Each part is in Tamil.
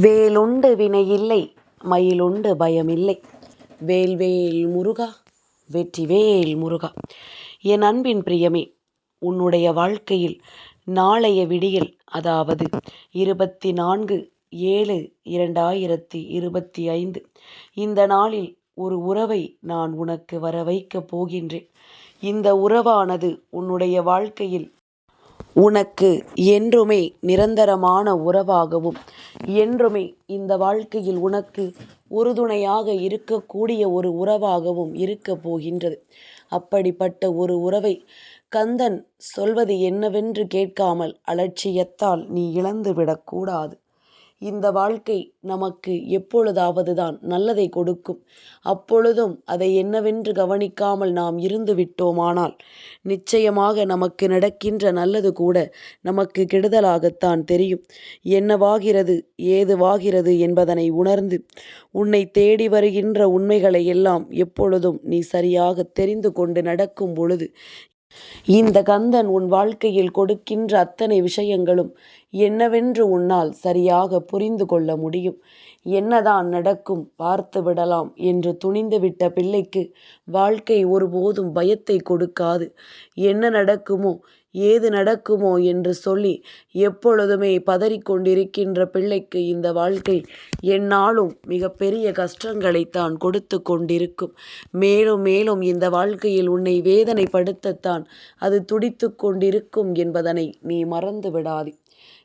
வேலுண்டு வினை இல்லை மயிலுண்டு பயமில்லை. வேல்வேல் முருகா வெற்றிவேல் முருகா. என் அன்பின் பிரியமே உன்னுடைய வாழ்க்கையில் நாளைய விடியல் அதாவது இருபத்தி நான்கு ஏழு இரண்டாயிரத்தி இருபத்தி ஐந்து இந்த நாளில் ஒரு உறவை நான் உனக்கு வர வைக்கப் போகின்றேன். இந்த உறவானது உன்னுடைய வாழ்க்கையில் உனக்கு என்றுமே நிரந்தரமான உறவாகவும் என்றுமே இந்த வாழ்க்கையில் உனக்கு உறுதுணையாக இருக்கக்கூடிய ஒரு உறவாகவும் இருக்கப் போகின்றது. அப்படிப்பட்ட ஒரு உறவை கந்தன் சொல்வது என்னவென்று கேட்காமல் அலட்சியத்தால் நீ இழந்துவிடக்கூடாது இந்த வாழ்க்கை நமக்கு எப்பொழுதாவது தான் நல்லதை கொடுக்கும். அப்பொழுதும் அதை என்னவென்று கவனிக்காமல் நாம் இருந்து விட்டோமானால் நிச்சயமாக நமக்கு நடக்கின்ற நல்லது கூட நமக்கு கெடுதலாகத்தான் தெரியும். என்னவாகிறது ஏதுவாகிறது என்பதனை உணர்ந்து உன்னை தேடி வருகின்ற உண்மைகளை எல்லாம் எப்பொழுதும் நீ சரியாக தெரிந்து கொண்டு நடக்கும் பொழுது இந்த கந்தன் உன் வாழ்க்கையில் கொடுக்கின்ற அத்தனை விஷயங்களும் என்னவென்று உன்னால் சரியாக புரிந்து கொள்ள முடியும். என்னதான் நடக்கும் பார்த்து விடலாம் என்று துணிந்துவிட்ட பிள்ளைக்கு வாழ்க்கை ஒருபோதும் பயத்தை கொடுக்காது. என்ன நடக்குமோ ஏது நடக்குமோ என்று சொல்லி எப்பொழுதுமே பதறிக்கொண்டிருக்கின்ற பிள்ளைக்கு இந்த வாழ்க்கை என்னாலும் மிகப்பெரிய கஷ்டங்களைத்தான் கொடுத்து கொண்டிருக்கும். மேலும் மேலும் இந்த வாழ்க்கையில் உன்னை வேதனைப்படுத்தத்தான் அது துடித்து கொண்டிருக்கும் என்பதனை நீ மறந்து விடாதே.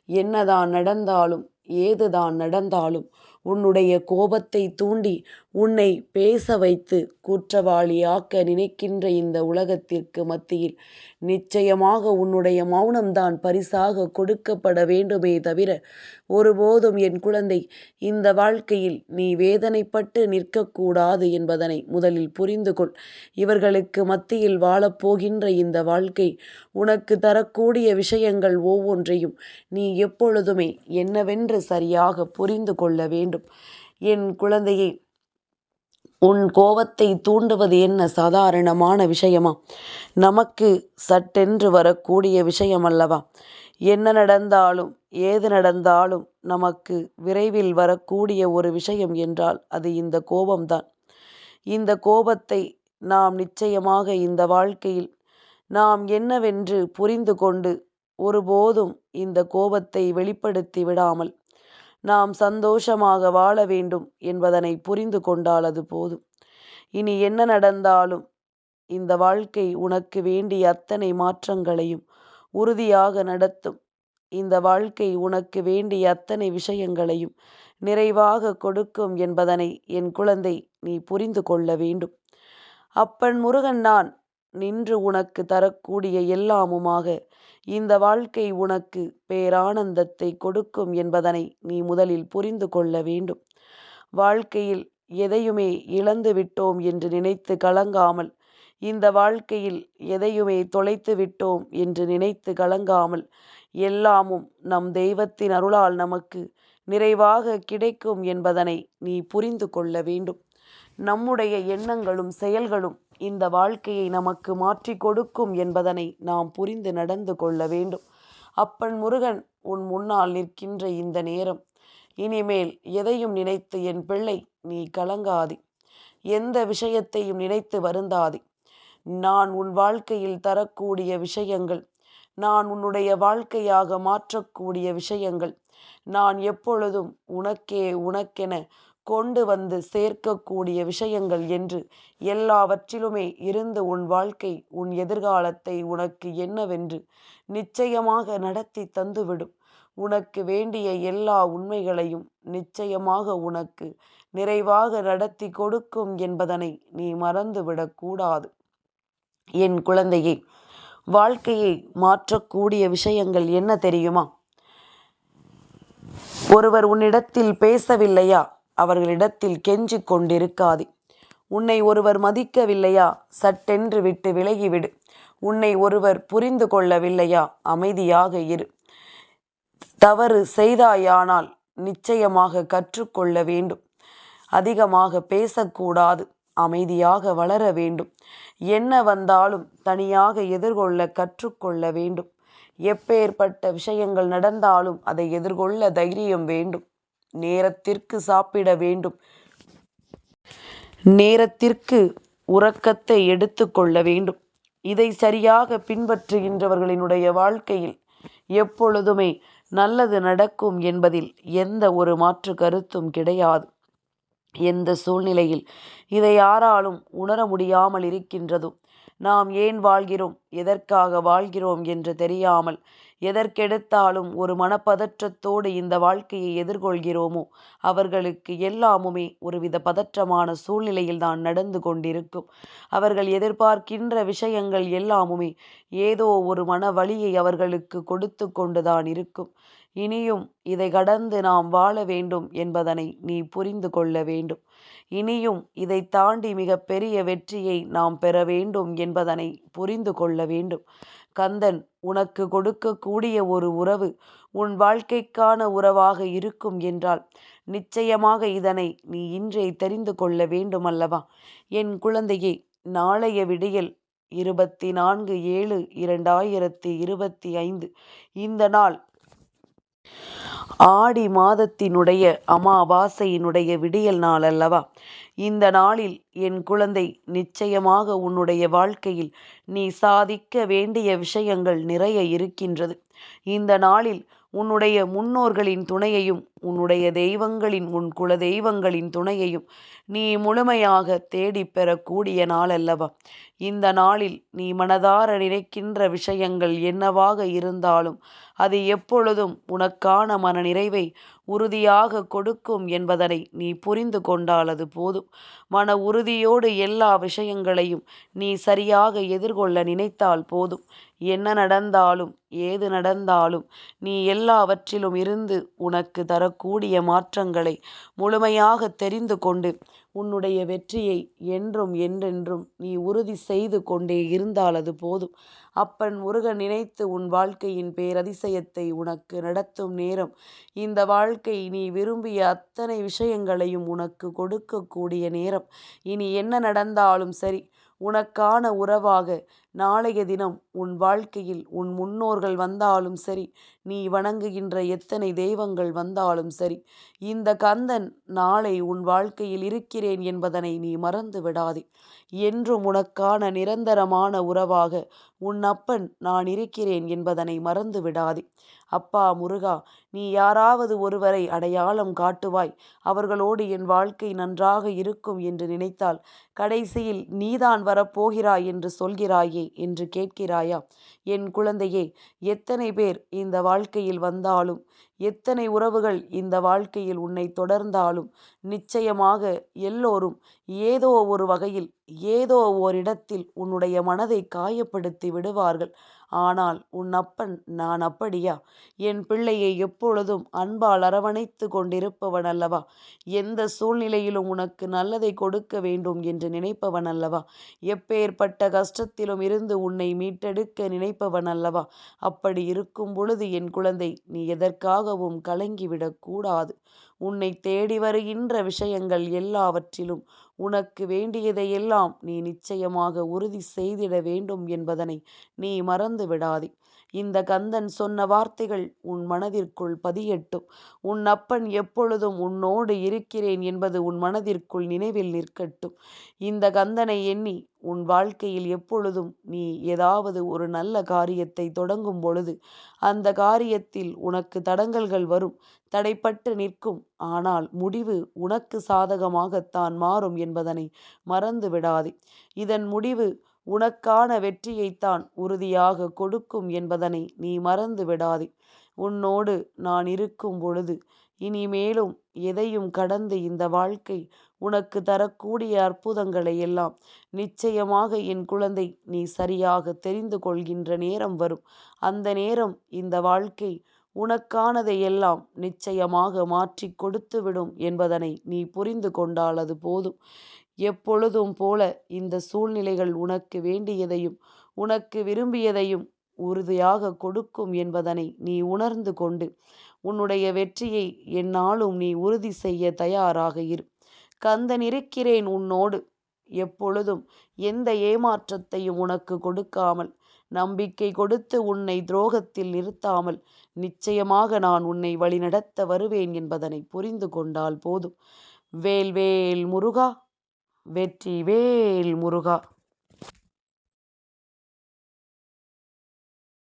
என்னதான் நடந்தாலும் ஏதுதான் நடந்தாலும் உன்னுடைய கோபத்தை தூண்டி உன்னை பேச வைத்து குற்றவாளியாக்க நினைக்கின்ற இந்த உலகத்திற்கு மத்தியில் நிச்சயமாக உன்னுடைய மௌனம்தான் பரிசாக கொடுக்கப்பட வேண்டுமே தவிர ஒருபோதும் என் குழந்தை இந்த வாழ்க்கையில் நீ வேதனைப்பட்டு நிற்கக்கூடாது என்பதனை முதலில் புரிந்து கொள். இவர்களுக்கு மத்தியில் வாழப்போகின்ற இந்த வாழ்க்கை உனக்கு தரக்கூடிய விஷயங்கள் ஒவ்வொன்றையும் நீ எப்பொழுதுமே என்னவென்று சரியாக புரிந்து கொள்ள வேண்டும். என் குழந்தையை உன் கோபத்தை தூண்டுவது என்ன சாதாரணமான விஷயமா? நமக்கு சட்டென்று வரக்கூடிய விஷயம் அல்லவா என்ன நடந்தாலும் ஏது நடந்தாலும் நமக்கு விரைவில் வரக்கூடிய ஒரு விஷயம் என்றால் அது இந்த கோபம்தான். இந்த கோபத்தை நாம் நிச்சயமாக இந்த வாழ்க்கையில் நாம் என்னவென்று புரிந்து கொண்டு ஒருபோதும் இந்த கோபத்தை வெளிப்படுத்தி விடாமல் நாம் சந்தோஷமாக வாழ வேண்டும் என்பதனை புரிந்து கொண்டால் அது போதும். இனி என்ன நடந்தாலும் இந்த வாழ்க்கை உனக்கு வேண்டிய அத்தனை மாற்றங்களையும் உறுதியாக நடத்தும். இந்த வாழ்க்கை உனக்கு வேண்டிய அத்தனை விஷயங்களையும் நிறைவாக கொடுக்கும் என்பதனை என் குழந்தை நீ புரிந்து கொள்ள வேண்டும். அப்பன் முருகன் நான் நின்று உனக்கு தரக்கூடிய எல்லாமுமாக இந்த வாழ்க்கை உனக்கு பேரானந்தத்தை கொடுக்கும் என்பதனை நீ முதலில் புரிந்து கொள்ள வேண்டும். வாழ்க்கையில் எதையுமே இழந்து விட்டோம் என்று நினைத்து கலங்காமல் இந்த வாழ்க்கையில் எதையுமே தொலைத்து விட்டோம் என்று நினைத்து கலங்காமல் எல்லாமும் நம் தெய்வத்தின் அருளால் நமக்கு நிறைவாக கிடைக்கும் என்பதனை நீ புரிந்து கொள்ள வேண்டும். நம்முடைய எண்ணங்களும் செயல்களும் இந்த வாழ்க்கையை நமக்கு மாற்றி கொடுக்கும் என்பதனை நாம் புரிந்து நடந்து கொள்ள வேண்டும். அப்பன் முருகன் உன் முன்னால் நிற்கின்ற இந்த நேரம் இனிமேல் எதையும் நினைத்து என் பிள்ளை நீ கலங்காதி. எந்த விஷயத்தையும் நினைத்து வருந்தாதே. நான் உன் வாழ்க்கையில் தரக்கூடிய விஷயங்கள் நான் உன்னுடைய வாழ்க்கையாக மாற்றக்கூடிய விஷயங்கள் நான் எப்பொழுதும் உனக்கே உனக்கென கொண்டு வந்து சேர்க்கக்கூடிய விஷயங்கள் என்று எல்லாவற்றிலுமே இருந்து உன் வாழ்க்கை உன் எதிர்காலத்தை உனக்கு என்னவென்று நிச்சயமாக நடத்தி தந்துவிடும். உனக்கு வேண்டிய எல்லா உண்மைகளையும் நிச்சயமாக உனக்கு நிறைவாக நடத்தி கொடுக்கும் என்பதனை நீ மறந்துவிடக்கூடாது என் குழந்தையை வாழ்க்கையை மாற்றக்கூடிய விஷயங்கள் என்ன தெரியுமா? ஒருவர் உன்னிடத்தில் பேசவில்லையா? அவர்களிடத்தில் கெஞ்சிக் கொண்டிருக்காது. உன்னை ஒருவர் மதிக்கவில்லையா? சட்டென்று விட்டு விலகிவிடு. உன்னை ஒருவர் புரிந்து கொள்ளவில்லையா? அமைதியாக இரு. தவறு செய்தாயானால் நிச்சயமாக கற்றுக்கொள்ள வேண்டும். அதிகமாக பேசக்கூடாது. அமைதியாக வளர வேண்டும். என்ன வந்தாலும் தனியாக எதிர்கொள்ள கற்றுக்கொள்ள வேண்டும். எப்பேற்பட்ட விஷயங்கள் நடந்தாலும் அதை எதிர்கொள்ள தைரியம் வேண்டும். நேரத்திற்கு சாப்பிட வேண்டும். நேரத்திற்கு உறக்கத்தை எடுத்துக்கொள்ள வேண்டும். இதை சரியாக பின்பற்றுகின்றவர்களினுடைய வாழ்க்கையில் எப்பொழுதுமே நல்லது நடக்கும் என்பதில் எந்த ஒரு மாற்று கருத்தும் கிடையாது. எந்த சூழ்நிலையில் இதை யாராலும் உணர முடியாமல் இருக்கின்றதோ. நாம் ஏன் வாழ்கிறோம்? எதற்காக வாழ்கிறோம் என்று தெரியாமல் எதற்கெடுத்தாலும் ஒரு மனப்பதற்றத்தோடு இந்த வாழ்க்கையை எதிர்கொள்கிறோமோ? அவர்களுக்கு எல்லாமுமே ஒருவித பதற்றமான சூழ்நிலையில் தான் நடந்து கொண்டிருக்கும். அவர்கள் எதிர்பார்க்கின்ற விஷயங்கள் எல்லாமுமே ஏதோ ஒரு மன வழியை அவர்களுக்கு கொடுத்து கொண்டுதான் இருக்கும். இனியும் இதை கடந்து நாம் வாழ வேண்டும் என்பதனை நீ புரிந்து கொள்ள வேண்டும். இனியும் இதை தாண்டி மிக பெரிய வெற்றியை நாம் பெற வேண்டும் என்பதனை புரிந்து கொள்ள வேண்டும். கந்தன் உனக்கு கொடுக்கக்கூடிய ஒரு உறவு உன் வாழ்க்கைக்கான உறவாக இருக்கும் என்றால் நிச்சயமாக இதனை நீ இன்றே தெரிந்து கொள்ள வேண்டும் அல்லவா என் குழந்தையே நாளைய விடியல் இருபத்தி நான்கு ஏழு இரண்டாயிரத்தி இருபத்தி ஐந்து. இந்த நாள் ஆடி மாதத்தினுடைய அமாவாசையினுடைய விடியல் நாள் அல்லவா இந்த நாளில் என் குழந்தை நிச்சயமாக உன்னுடைய வாழ்க்கையில் நீ சாதிக்க வேண்டிய விஷயங்கள் நிறைய இருக்கின்றது. இந்த நாளில் உன்னுடைய முன்னோர்களின் துணையையும் உன்னுடைய தெய்வங்களின் உன் குல தெய்வங்களின் துணையையும் நீ முழுமையாக தேடி பெறக்கூடிய நாள் அல்லவா இந்த நாளில் நீ மனதார நினைக்கின்ற விஷயங்கள் என்னவாக இருந்தாலும் அது எப்பொழுதும் உனக்கான மன நிறைவை உறுதியாக கொடுக்கும் என்பதனை நீ புரிந்து கொண்டால் அது போதும். மன உறுதியோடு எல்லா விஷயங்களையும் நீ சரியாக எதிர்கொள்ள நினைத்தால் போதும். என்ன நடந்தாலும் ஏது நடந்தாலும் நீ எல்லாவற்றிலும் இருந்து உனக்கு தரக்கூடிய மாற்றங்களை முழுமையாக தெரிந்து கொண்டு உன்னுடைய வெற்றியை என்றும் என்றென்றும் நீ உறுதி செய்து கொண்டே இருந்தால் அது போதும். அப்பன் முருகன் நினைத்து உன் வாழ்க்கையின் பேரதிசயத்தை உனக்கு நடத்தும் நேரம். இந்த வாழ்க்கை நீ விரும்பிய அத்தனை விஷயங்களையும் உனக்கு கொடுக்கக்கூடிய நேரம். இனி என்ன நடந்தாலும் சரி உனக்கான உறவாக நாளைய தினம் உன் வாழ்க்கையில் உன் முன்னோர்கள் வந்தாலும் சரி நீ வணங்குகின்ற எத்தனை தெய்வங்கள் வந்தாலும் சரி இந்த கந்தன் நாளை உன் வாழ்க்கையில் இருக்கிறேன் என்பதனை நீ மறந்து விடாதே. என்றும் உனக்கான நிரந்தரமான உறவாக உன் அப்பன் நான் இருக்கிறேன் என்பதனை மறந்து விடாதே. அப்பா முருகா நீ யாராவது ஒருவரை அடையாளம் காட்டுவாய். அவர்களோடு என் வாழ்க்கை நன்றாக இருக்கும் என்று நினைத்தால் கடைசியில் நீதான் வரப்போகிறாய் என்று சொல்கிறாயே என்று கேட்கிறாயா? என் குழந்தையே எத்தனை பேர் இந்த வாழ்க்கையில் வந்தாலும் எத்தனை உறவுகள் இந்த வாழ்க்கையில் உன்னை தொடர்ந்தாலும் நிச்சயமாக எல்லோரும் ஏதோ ஒரு வகையில் ஏதோ ஓரிடத்தில் உன்னுடைய மனதை காயப்படுத்தி விடுவார்கள். ஆனால் உன் அப்பன் நான் அப்படியா? என் பிள்ளையை எப்பொழுதும் அன்பால் அரவணைத்து கொண்டிருப்பவன் அல்லவா? எந்த சூழ்நிலையிலும் உனக்கு நல்லதை கொடுக்க வேண்டும் என்று நினைப்பவன் அல்லவா? எப்பேற்பட்ட கஷ்டத்திலும் இருந்து உன்னை மீட்டெடுக்க நினைப்பவன் அல்லவா? அப்படி இருக்கும் பொழுது என் குழந்தை நீ எதற்காகவும் கலங்கிவிடக்கூடாது. உன்னை தேடி வருகின்ற விஷயங்கள் எல்லாவற்றிலும் உனக்கு வேண்டியதையெல்லாம் நீ நிச்சயமாக உறுதி செய்திட வேண்டும் என்பதனை நீ மறந்து விடாதே இந்த கந்தன் சொன்ன வார்த்தைகள் உன் மனதிற்குள் பதியட்டும். உன் அப்பன் எப்பொழுதும் உன்னோடு இருக்கிறேன் என்பது உன் மனதிற்குள் நினைவில் நிற்கட்டும். இந்த கந்தனை எண்ணி உன் வாழ்க்கையில் எப்பொழுதும் நீ ஏதாவது ஒரு நல்ல காரியத்தை தொடங்கும் பொழுது அந்த காரியத்தில் உனக்கு தடங்கல்கள் வரும். தடைப்பட்டு நிற்கும். ஆனால் முடிவு உனக்கு சாதகமாகத்தான் மாறும் என்பதனை மறந்து விடாதே இதன் முடிவு உனக்கான வெற்றியைத்தான் உறுதியாக கொடுக்கும் என்பதனை நீ மறந்து விடாதே. உன்னோடு நான் இருக்கும் பொழுது இனிமேலும் எதையும் கடந்து இந்த வாழ்க்கை உனக்கு தரக்கூடிய அற்புதங்களை எல்லாம் நிச்சயமாக என் குழந்தை நீ சரியாக தெரிந்து கொள்கின்ற நேரம் வரும். அந்த நேரம் இந்த வாழ்க்கை உனக்கானதையெல்லாம் நிச்சயமாக மாற்றி கொடுத்துவிடும் என்பதனை நீ புரிந்து கொண்டால் அது போதும். எப்பொழுதும் போல இந்த சூழ்நிலைகள் உனக்கு வேண்டியதையும் உனக்கு விரும்பியதையும் உறுதியாக கொடுக்கும் என்பதனை நீ உணர்ந்து கொண்டு உன்னுடைய வெற்றியை என்னாலும் நீ உறுதி செய்ய தயாராக இரு. கந்தன் இருக்கிறேன் உன்னோடு. எப்பொழுதும் எந்த ஏமாற்றத்தையும் உனக்கு கொடுக்காமல் நம்பிக்கை கொடுத்து உன்னை துரோகத்தில் நிறுத்தாமல் நிச்சயமாக நான் உன்னை வழிநடத்த வருவேன் என்பதனை புரிந்து கொண்டால் போதும். வேல் வேல் முருகா வெற்றி வேல் முருகா.